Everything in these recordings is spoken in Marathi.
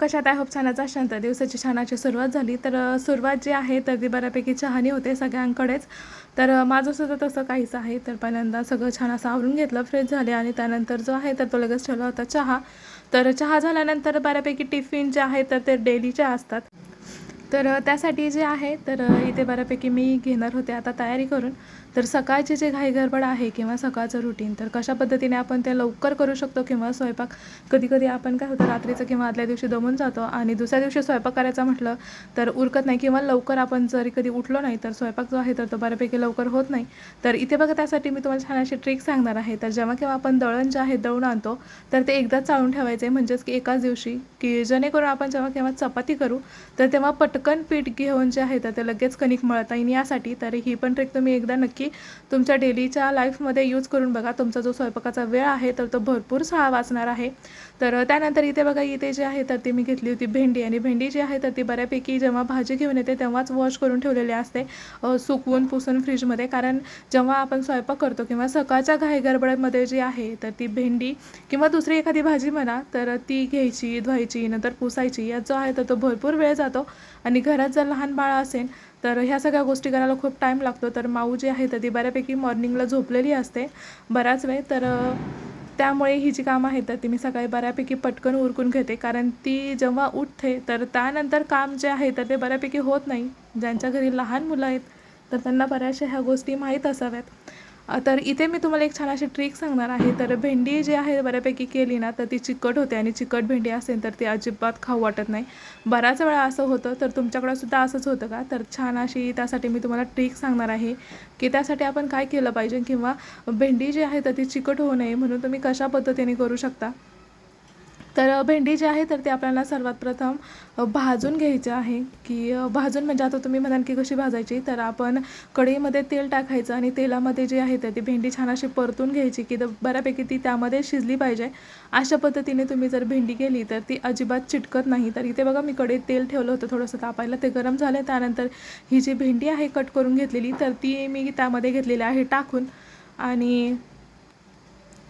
कशात आहे खूप छानच शांत दिवसाची छानाची सुरुवात झाली. तर सुरुवात जी आहे तर ती बऱ्यापैकी चहानी होते सगळ्यांकडेच. तर माझं सुद्धा तसं काहीच आहे. तर पहिल्यांदा सगळं छान असं आवरून घेतलं फ्रेश झाले आणि त्यानंतर जो आहे तर तो लगेच ठेवला होता चहा. तर चहा झाल्यानंतर बऱ्यापैकी टिफिन जे आहे तर ते डेलीचे असतात. तर त्यासाठी जे आहे तर इथे बऱ्यापैकी मी घेणार होते आता तयारी करून. तर सकाळची जे घाई गडबड आहे किंवा सकाळचं रुटीन तर कशा पद्धतीने आपण ते लवकर करू शकतो किंवा स्वयंपाक कधी कधी आपण काय होतं रात्रीचं किंवा आदल्या दिवशी दमून जातो आणि दुसऱ्या दिवशी स्वयंपाक करायचा म्हटलं तर उरकत नाही किंवा लवकर आपण जरी कधी उठलो नाही तर स्वयंपाक जो आहे तर तो बऱ्यापैकी लवकर होत नाही. तर इथे बघा त्यासाठी मी तुम्हाला छान अशी ट्रिक सांगणार आहे. तर जेव्हा केव्हा आपण दळण जे आहे दळून आणतो तर ते एकदाच चाळून ठेवायचे. म्हणजेच की एकाच दिवशी की जेणेकरून आपण जेव्हा केव्हा चपाती करू तर तेव्हा पट पटकन पीठ घेऊन जे आहे तर ते लगेच कणिक मळता येईल. यासाठी तर ही पण ट्रिक तुम्ही एकदा नक्की तुमच्या डेलीच्या लाईफमध्ये यूज करून बघा. तुमचा जो स्वयंपाकाचा वेळ आहे तर तो भरपूर सहा वाचणार आहे. तर त्यानंतर इथे बघा इथे जे आहे तर ती मी घेतली होती भेंडी. आणि भेंडी जी आहे तर ती बऱ्यापैकी जेव्हा भाजी घेऊन येते तेव्हाच वॉश करून ठेवलेली असते सुकवून पुसून फ्रीजमध्ये कारण जेव्हा आपण स्वयंपाक करतो किंवा सकाळच्या घाईगरबडमध्ये जी आहे तर ती भेंडी किंवा दुसरी एखादी भाजी म्हणा तर ती घ्यायची धुवायची नंतर पुसायची. यात जो आहे तर तो भरपूर वेळ जातो. आणि घरात जर लहान बाळ असेल तर ह्या सगळ्या गोष्टी करायला खूप टाईम लागतो. तर माऊ जी आहे तर ती बऱ्यापैकी मॉर्निंगला झोपलेली असते बराच वेळ. तर त्यामुळे ही जी कामं आहेत तर ती मी सकाळी बऱ्यापैकी पटकन उरकून घेते. कारण ती जेव्हा उठते तर त्यानंतर काम जे आहे तर ते बऱ्यापैकी होत नाही. ज्यांच्या घरी लहान मुलं आहेत तर त्यांना बऱ्याचशा ह्या गोष्टी माहीत असाव्यात. तर इथे मी तुम्हाला एक छान अशी ट्रिक सांगणार आहे. तर भेंडी जी आहे बऱ्यापैकी केली ना तर ती चिकट होते आणि चिकट भेंडी असेल तर ती अजिबात खाऊ वाटत नाही. बऱ्याच वेळा असं होतं तर तुमच्याकडं सुद्धा असंच होतं का? तर छान अशी त्यासाठी मी तुम्हाला ट्रिक सांगणार आहे की त्यासाठी आपण काय केलं पाहिजे किंवा भेंडी जी आहे तर ती चिकट होऊ नये म्हणून तुम्ही कशा पद्धतीने करू शकता? तर भेंडी जी आहे तर ती आपल्याला सर्वात प्रथम भाजून घ्यायची आहे. की भाजून म्हणजे आता तुम्ही म्हणाल की कशी भाजायची तर आपण कढईमध्ये तेल टाकायचं आणि तेलामध्ये जे आहे तर ती भेंडी छान अशी परतून घ्यायची की द- बऱ्यापैकी ती त्यामध्ये शिजली पाहिजे. अशा पद्धतीने तुम्ही जर भेंडी केली तर ती अजिबात चिटकत नाही. तर इथे बघा मी कढईत तेल ठेवलं होतं थोडंसं तापायला. ते गरम झालं त्यानंतर ही जी भेंडी आहे कट करून घेतलेली तर ती मी त्यामध्ये घेतलेली आहे टाकून. आणि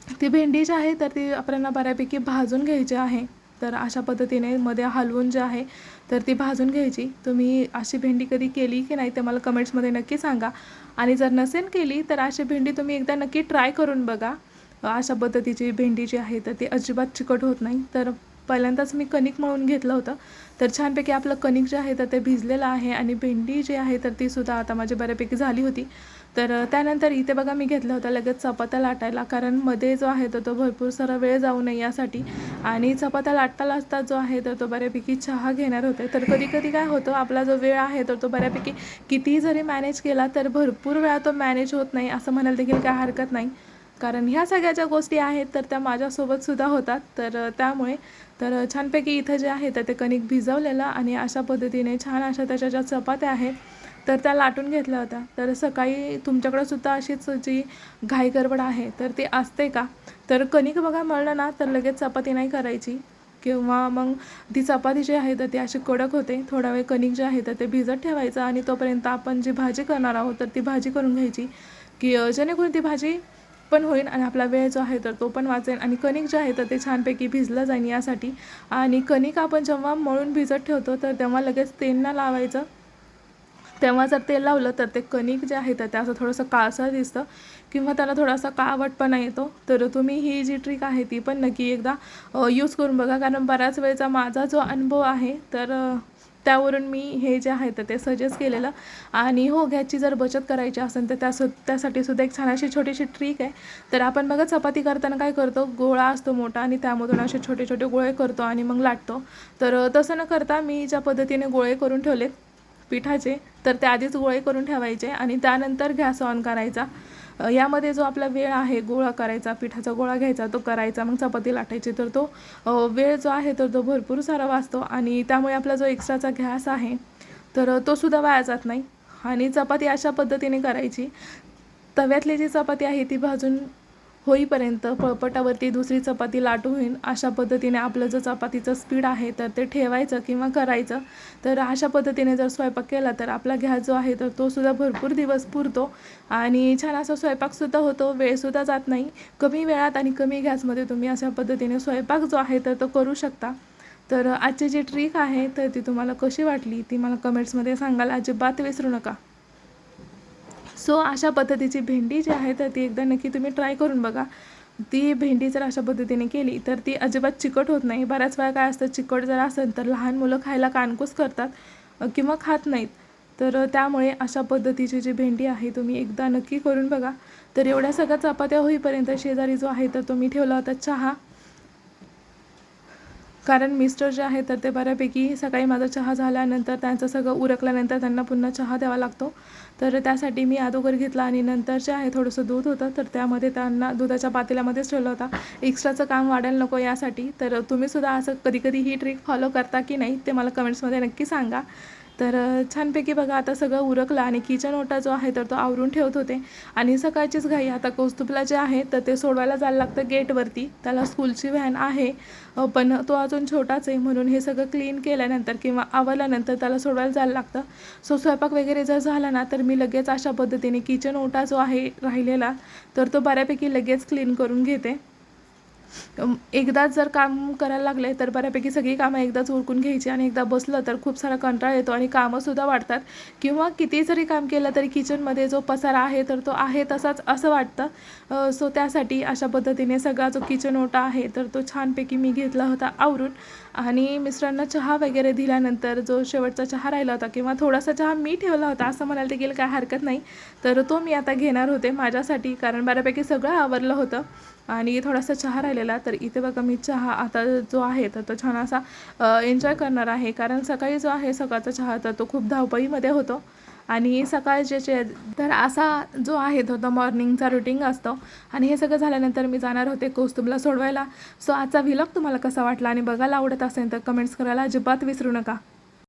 ती भेंडी जी आहे तर ती आपल्याला बऱ्यापैकी भाजून घ्यायची आहे. तर अशा पद्धतीने मध्ये हलवून जे आहे तर ती भाजून घ्यायची. तुम्ही अशी भेंडी कधी केली की नाही ते मला कमेंट्समध्ये नक्की सांगा. आणि जर नसेल केली तर अशी भेंडी तुम्ही एकदा नक्की ट्राय करून बघा. अशा पद्धतीची भेंडी जी आहे तर ती अजिबात चिकट होत नाही. तर पहिल्यांदाच मी कणिक मळून घेतलं होतं. तर छानपैकी आपलं कणिक जे आहे तर ते भिजलेलं आहे. आणि भेंडी जी आहे तर ती सुद्धा आता माझी बऱ्यापैकी झाली होती. तर त्यानंतर इथे बघा मी घेतलं होतं लगेच चपात्या लाटायला. कारण मध्ये जो आहे तर तो भरपूर सारा वेळ जाऊ नये यासाठी. आणि चपात्या लाटता लाटता जो आहे तर तो बऱ्यापैकी चहा घेणार होते. तर कधी कधी काय होतं आपला जो वेळ आहे तर तो बऱ्यापैकी कितीही जरी मॅनेज केला तर भरपूर वेळा तो मॅनेज होत नाही असं म्हणायला देखील काय हरकत नाही. कारण ह्या सगळ्या ज्या गोष्टी आहेत तर त्या माझ्यासोबतसुद्धा होतात. तर त्यामुळे तर छानपैकी इथं जे आहे तर ते कणिक भिजवलेलं आणि अशा पद्धतीने छान अशा त्याच्या ज्या चपात्या आहेत तर त्या लाटून घेतल्या होत्या. तर सकाळी तुमच्याकडं सुद्धा अशीच जी घाई गडबड आहे तर ती असते का? तर कणिक बघा मळलं ना तर लगेच चपाती नाही करायची. किंवा मग ती चपाती जी आहे तर ती अशी कडक होते. थोडा वेळ कणिक जे आहे तर ते भिजत ठेवायचं आणि तोपर्यंत आपण जी भाजी करणार आहोत तर ती भाजी करून घ्यायची. की जेणेकरून ती भाजी पण होईल आणि आपला वेळ जो आहे तर तो पण वाचेल. आणि कणिक जे आहे तर ते छानपैकी भिजलं जाईल यासाठी. आणि कणिक आपण जेव्हा मळून भिजत ठेवतो तर तेव्हा लगेच तेल लावायचं. तेव्हा जर तेल लावलं तर ते कणिक जे आहे तर ते असं थोडंसं काळसर दिसतं. किंवा त्याला थोडासा काळवटपणा येतो. तर तुम्ही ही जी ट्रिक आहे ती पण नक्की एकदा यूज करून बघा. कारण बऱ्याच वेळचा माझा जो अनुभव आहे तर त्यावरून मी हे जे आहे तर ते सजेस्ट केलेलं. आणि हो गॅसची जर बचत करायची असेल तर त्या सु त्यासाठी सुद्धा एक छान अशी छोटीशी ट्रिक आहे. तर आपण बघा चपाती करताना काय करतो? गोळा असतो मोठा आणि त्यामधून असे छोटे छोटे गोळे करतो आणि मग लाटतो. तर तसं न करता मी ज्या पद्धतीने गोळे करून ठेवलेत पिठाचे तर ते आधीच गोळे करून ठेवायचे आणि त्यानंतर गॅस ऑन करायचा. यामध्ये जो आपला वेळ आहे गोळा करायचा पिठाचा गोळा घ्यायचा तो करायचा मग चपाती लाटायची. तर तो वेळ जो आहे तर तो भरपूर सारा वाचतो आणि त्यामुळे आपला जो एक्स्ट्राचा गॅस आहे तर तोसुद्धा वाया जात नाही. आणि चपाती अशा पद्धतीने करायची. तव्यातली जी चपाती आहे ती भाजून होईपर्यंत पळपटावरती दुसरी चपाती लाटू होईल अशा पद्धतीने आपलं जो चपातीचं स्पीड आहे तर ते ठेवायचं किंवा करायचं. तर अशा पद्धतीने जर स्वयंपाक केला तर आपला गॅस जो आहे तर तोसुद्धा भरपूर दिवस पुरतो. आणि छान असा स्वयंपाकसुद्धा होतो. वेळसुद्धा जात नाही. कमी वेळात आणि कमी गॅसमध्ये तुम्ही अशा पद्धतीने स्वयंपाक जो आहे तर तो करू शकता. तर आजची जी ट्रिक आहे तर ती तुम्हाला कशी वाटली ती मला कमेंट्समध्ये सांगाल अजिबात विसरू नका. सो अशा पद्धतीची भेंडी जी आहे तर ती एकदा नक्की तुम्ही ट्राय करून बघा. ती भेंडी जर अशा पद्धतीने केली तर ती अजिबात चिकट होत नाही. बऱ्याच वेळा काय असतं चिकट जर असेल तर लहान मुलं खायला कानकूस करतात किंवा खात नाहीत. तर त्यामुळे अशा पद्धतीची जी भेंडी आहे तुम्ही एकदा नक्की करून बघा. तर एवढ्या सगळ्या चपात्या होईपर्यंत शेजारी जो आहे तर तुम्ही ठेवला होता चहा. कारण मिस्टर जे आहे तर ते बऱ्यापैकी सकाळी माझा चहा झाल्यानंतर त्यांचं सगळं उरकल्यानंतर त्यांना पुन्हा चहा द्यावा लागतो. तर त्यासाठी मी अगोदर घेतला आणि नंतर जे आहे थोडंसं दूध होतं तर त्यामध्ये त्यांना दुधाच्या पातेल्यामध्येच ठेवलं होता. एक्स्ट्राचं काम वाढायला नको यासाठी. तर तुम्हीसुद्धा असं कधी कधी ही ट्रिक फॉलो करता की नाही ते मला कमेंट्समध्ये नक्की सांगा. तर छानपैकी बघा आता सगळं उरकलं आणि किचन ओटा जो आहे तर तो आवरून ठेवत होते. आणि सकाळचीच घाई आता कौस्तुभला जे आहे तर ते सोडवायला जायला लागतं गेटवरती. त्याला स्कूलची व्हॅन आहे. पण तो अजून छोटाच आहे म्हणून हे सगळं क्लीन केल्यानंतर किंवा आवरल्यानंतर त्याला सोडवायला जायला लागतं. सो स्वयंपाक वगैरे जर झाला ना तर मी लगेच अशा पद्धतीने किचन ओटा जो आहे राहिलेला तर तो बऱ्यापैकी लगेच क्लीन करून घेते. एकदाच जर काम करायला लागले तर बऱ्यापैकी सगळी कामं एकदाच उरकून घ्यायची आणि एकदा बसलं तर खूप सारा कंटाळा येतो आणि कामंसुद्धा वाढतात. किंवा किती जरी काम केलं तरी किचनमध्ये जो पसारा आहे तर तो आहे तसाच असं वाटतं. सो त्यासाठी अशा पद्धतीने सगळा जो किचन ओटा आहे तर तो छानपैकी मी घेतला होता आवरून. आणि मिस्टरांना चहा वगैरे दिल्यानंतर जो शेवटचा चहा राहिला होता किंवा थोडासा चहा मी ठेवला होता असं म्हणायला देखील काय हरकत नाही. तर तो मी आता घेणार होते माझ्यासाठी कारण बऱ्यापैकी सगळं आवरलं होतं. आणि थोडासा चहा राहिलेला तर इथे बघा मी चहा आता जो आहे तर तो छान असा एन्जॉय करणार आहे. कारण सकाळी जो आहे सकाळचा चहा तर तो खूप धावपळीमध्ये होतो. आणि सकाळचे जे तर असा जो आहे तो तो मॉर्निंगचा रुटीन असतो. आणि हे सगळं झाल्यानंतर मी जाणार होते कौस्तुभला सोडवायला. सो आजचा व्हिलॉग तुम्हाला कसा वाटला आणि बघायला आवडत असेल तर कमेंट्स करायला अजिबात विसरू नका.